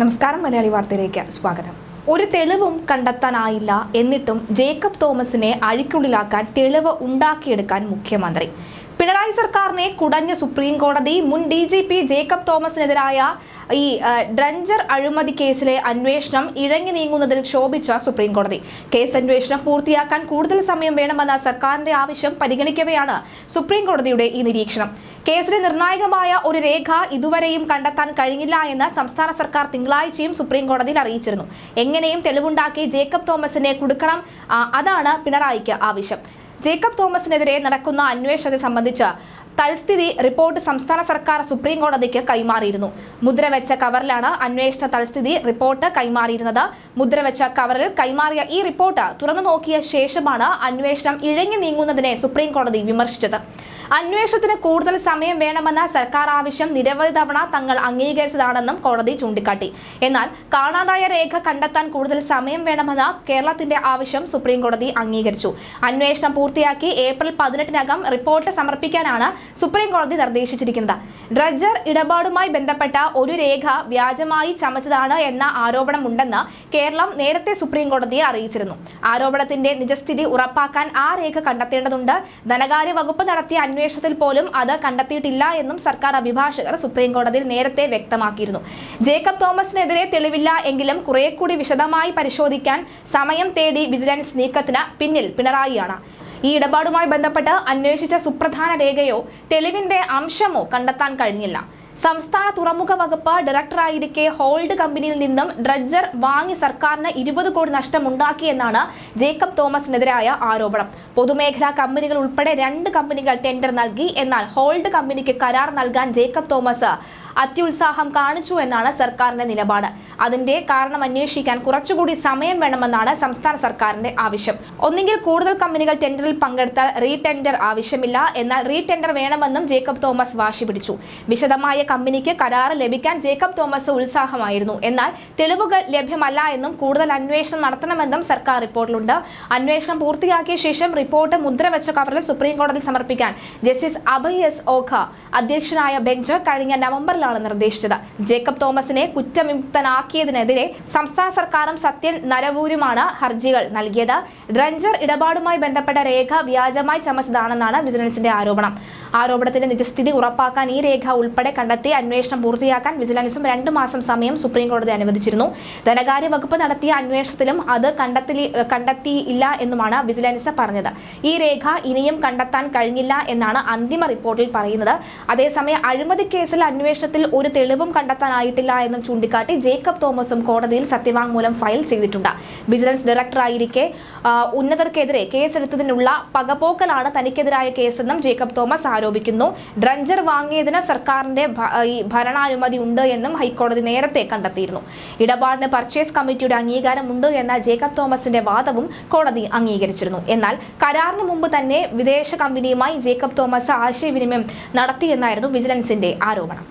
നമസ്കാരം മലയാളി വാർത്തയിലേക്ക് സ്വാഗതം. ഒരു തെളിവും കണ്ടെത്താനായില്ല എന്നിട്ടും ജേക്കബ് തോമസിനെ അഴിക്കുള്ളിലാക്കാൻ തെളിവ് ഉണ്ടാക്കിയെടുക്കാൻ മുഖ്യമന്ത്രി. പിണറായി സർക്കാരിനെ കുടഞ്ഞ സുപ്രീം കോടതി മുൻ ഡി ജി പി ജേക്കബ് തോമസിനെതിരായ ഈ ഡ്രഞ്ചർ അഴിമതി കേസിലെ അന്വേഷണം ഇഴങ്ങി നീങ്ങുന്നതിൽ ക്ഷോഭിച്ച സുപ്രീം കോടതി. കേസ് അന്വേഷണം പൂർത്തിയാക്കാൻ കൂടുതൽ സമയം വേണമെന്ന സർക്കാരിന്റെ ആവശ്യം പരിഗണിക്കവെയാണ് സുപ്രീം കോടതിയുടെ ഈ നിരീക്ഷണം. കേസിലെ നിർണായകമായ ഒരു രേഖ ഇതുവരെയും കണ്ടെത്താൻ കഴിഞ്ഞില്ല എന്ന് സംസ്ഥാന സർക്കാർ തിങ്കളാഴ്ചയും സുപ്രീം കോടതിയിൽ അറിയിച്ചിരുന്നു. എങ്ങനെയും തെളിവുണ്ടാക്കി ജേക്കബ് തോമസിനെ കൊടുക്കണം അതാണ് പിണറായിക്ക് ആവശ്യം. ജേക്കബ് തോമസിനെതിരെ നടക്കുന്ന അന്വേഷണത്തെ സംബന്ധിച്ച് തൽസ്ഥിതി റിപ്പോർട്ട് സംസ്ഥാന സർക്കാർ സുപ്രീം കോടതിക്ക് കൈമാറിയിരുന്നു. മുദ്രവെച്ച കവറിലാണ് അന്വേഷണ തൽസ്ഥിതി റിപ്പോർട്ട് കൈമാറിയിരുന്നത്. മുദ്രവെച്ച കവറിൽ കൈമാറിയ ഈ റിപ്പോർട്ട് തുറന്നു നോക്കിയ ശേഷമാണ് അന്വേഷണം ഇഴങ്ങി നീങ്ങുന്നതിനെ സുപ്രീം കോടതി വിമർശിച്ചത്. അന്വേഷണത്തിന് കൂടുതൽ സമയം വേണമെന്ന സർക്കാർ ആവശ്യം നിരവധി തവണ തങ്ങൾ അംഗീകരിച്ചതാണെന്നും കോടതി ചൂണ്ടിക്കാട്ടി. എന്നാൽ കാണാതായ രേഖ കണ്ടെത്താൻ കൂടുതൽ സമയം വേണമെന്ന കേരളത്തിന്റെ ആവശ്യം സുപ്രീം കോടതി അംഗീകരിച്ചു. അന്വേഷണം പൂർത്തിയാക്കി ഏപ്രിൽ പതിനെട്ടിനകം റിപ്പോർട്ട് സമർപ്പിക്കാനാണ് സുപ്രീം കോടതി നിർദ്ദേശിച്ചിരിക്കുന്നത്. ഡ്രഡ്ജർ ഇടപാടുമായി ബന്ധപ്പെട്ട ഒരു രേഖ വ്യാജമായി ചമച്ചതാണ് എന്ന ആരോപണമുണ്ടെന്ന് കേരളം നേരത്തെ സുപ്രീം കോടതിയെ അറിയിച്ചിരുന്നു. ആരോപണത്തിന്റെ നിജസ്ഥിതി ഉറപ്പാക്കാൻ ആ രേഖ കണ്ടെത്തേണ്ടതുണ്ട്. ധനകാര്യ വകുപ്പ് നടത്തിയ അന്വേഷണത്തിൽ പോലും അത് കണ്ടെത്തിയിട്ടില്ല എന്നും സർക്കാർ അഭിഭാഷകർ സുപ്രീം കോടതിയിൽ നേരത്തെ വ്യക്തമാക്കിയിരുന്നു. ജേക്കബ് തോമസിനെതിരെ തെളിവില്ല എങ്കിലും കുറെ കൂടി വിശദമായി പരിശോധിക്കാൻ സമയം തേടി വിജിലൻസ് നീക്കത്തിന് പിന്നിൽ പിണറായിയാണ്. ഈ ഇടപാടുമായി ബന്ധപ്പെട്ട് അന്വേഷിച്ച സുപ്രധാന രേഖയോ തെളിവിന്റെ അംശമോ കണ്ടെത്താൻ കഴിഞ്ഞില്ല. സംസ്ഥാന തുറമുഖ വകുപ്പ് ഡയറക്ടറായിരിക്കെ ഹോൾഡ് കമ്പനിയിൽ നിന്നും ഡ്രഡ്ജർ വാങ്ങി സർക്കാരിന് ഇരുപത് കോടി നഷ്ടമുണ്ടാക്കിയെന്നാണ് ജേക്കബ് തോമസിനെതിരായ ആരോപണം. പൊതുമേഖലാ കമ്പനികൾ ഉൾപ്പെടെ രണ്ട് കമ്പനികൾ ടെൻഡർ നൽകി. എന്നാൽ ഹോൾഡ് കമ്പനിക്ക് കരാർ നൽകാൻ ജേക്കബ് തോമസ് അത്യുത്സാഹം കാണിച്ചു എന്നാണ് സർക്കാരിന്റെ നിലപാട്. അതിന്റെ കാരണം അന്വേഷിക്കാൻ കുറച്ചുകൂടി സമയം വേണമെന്നാണ് സംസ്ഥാന സർക്കാരിന്റെ ആവശ്യം. ഒന്നുകിൽ കൂടുതൽ കമ്പനികൾ ടെൻഡറിൽ പങ്കെടുത്താൽ റീടെൻഡർ ആവശ്യമില്ല എന്നാൽ റീടെൻഡർ വേണമെന്നും ജേക്കബ് തോമസ് വാശി പിടിച്ചു. വിശദമായ കമ്പനിക്ക് കരാറ് ലഭിക്കാൻ ജേക്കബ് തോമസ് ഉത്സാഹമായിരുന്നു. എന്നാൽ തെളിവുകൾ ലഭ്യമല്ല എന്നും കൂടുതൽ അന്വേഷണം നടത്തണമെന്നും സർക്കാർ റിപ്പോർട്ടിലുണ്ട്. അന്വേഷണം പൂർത്തിയാക്കിയ ശേഷം റിപ്പോർട്ട് മുദ്രവെച്ച കവറിൽ സുപ്രീം കോടതി സമർപ്പിക്കാൻ ജസ്റ്റിസ് അഭയ് എസ് ഓഖ അധ്യക്ഷനായ ബെഞ്ച് കഴിഞ്ഞ നവംബറിലാണ് നിർദ്ദേശിച്ചത്. ജേക്കബ് തോമസിനെ കുറ്റവിമുക്തനാക്കിയതിനെതിരെ സംസ്ഥാന സർക്കാരും സത്യൻ നരവൂരുമാണ് ഹർജികൾ നൽകിയത്. ഡ്രഞ്ചർ ഇടപാടുമായി ബന്ധപ്പെട്ട രേഖ വ്യാജമായി ചമച്ചതാണെന്നാണ് വിജിലൻസിന്റെ ആരോപണം. ആരോപണത്തിന്റെ നിജസ്ഥിതി ഉറപ്പാക്കാൻ ഈ രേഖ ഉൾപ്പെടെ കണ്ടെത്തി അന്വേഷണം പൂർത്തിയാക്കാൻ വിജിലൻസും രണ്ടു മാസം സമയം സുപ്രീംകോടതി അനുവദിച്ചിരുന്നു. ധനകാര്യ വകുപ്പ് നടത്തിയ അന്വേഷണത്തിലും അത് കണ്ടെത്തി കണ്ടെത്തിയില്ല എന്നുമാണ് വിജിലൻസ് പറഞ്ഞത്. ഈ രേഖ ഇനിയും കണ്ടെത്താൻ കഴിഞ്ഞില്ല എന്നാണ് അന്തിമ റിപ്പോർട്ടിൽ പറയുന്നത്. അതേസമയം അഴിമതി കേസിൽ അന്വേഷണത്തിൽ ഒരു തെളിവും കണ്ടെത്താനായിട്ടില്ല എന്നും ചൂണ്ടിക്കാട്ടി ജേക്കബ് തോമസും കോടതിയിൽ സത്യവാങ്മൂലം ഫയൽ ചെയ്തിട്ടുണ്ട്. വിജിലൻസ് ഡയറക്ടറായിരിക്കെ ഉന്നതർക്കെതിരെ കേസെടുത്തതിനുള്ള പകപോക്കലാണ് തനിക്കെതിരായ കേസെന്നും ജേക്കബ് തോമസ് ആരോപിക്കുന്നു. ഡ്രഞ്ചർ വാങ്ങിയതിന് സർക്കാരിന്റെ ഭരണാനുമതി ഉണ്ട് എന്നും ഹൈക്കോടതി നേരത്തെ കണ്ടെത്തിയിരുന്നു. ഇടപാടിന് പർച്ചേസ് കമ്മിറ്റിയുടെ അംഗീകാരം ഉണ്ട് എന്ന ജേക്കബ് തോമസിന്റെ വാദവും കോടതി അംഗീകരിച്ചിരുന്നു. എന്നാൽ കരാറിന് മുമ്പ് തന്നെ വിദേശ കമ്പനിയുമായി ജേക്കബ് തോമസ് ആശയവിനിമയം നടത്തിയെന്നായിരുന്നു വിജിലൻസിന്റെ ആരോപണം.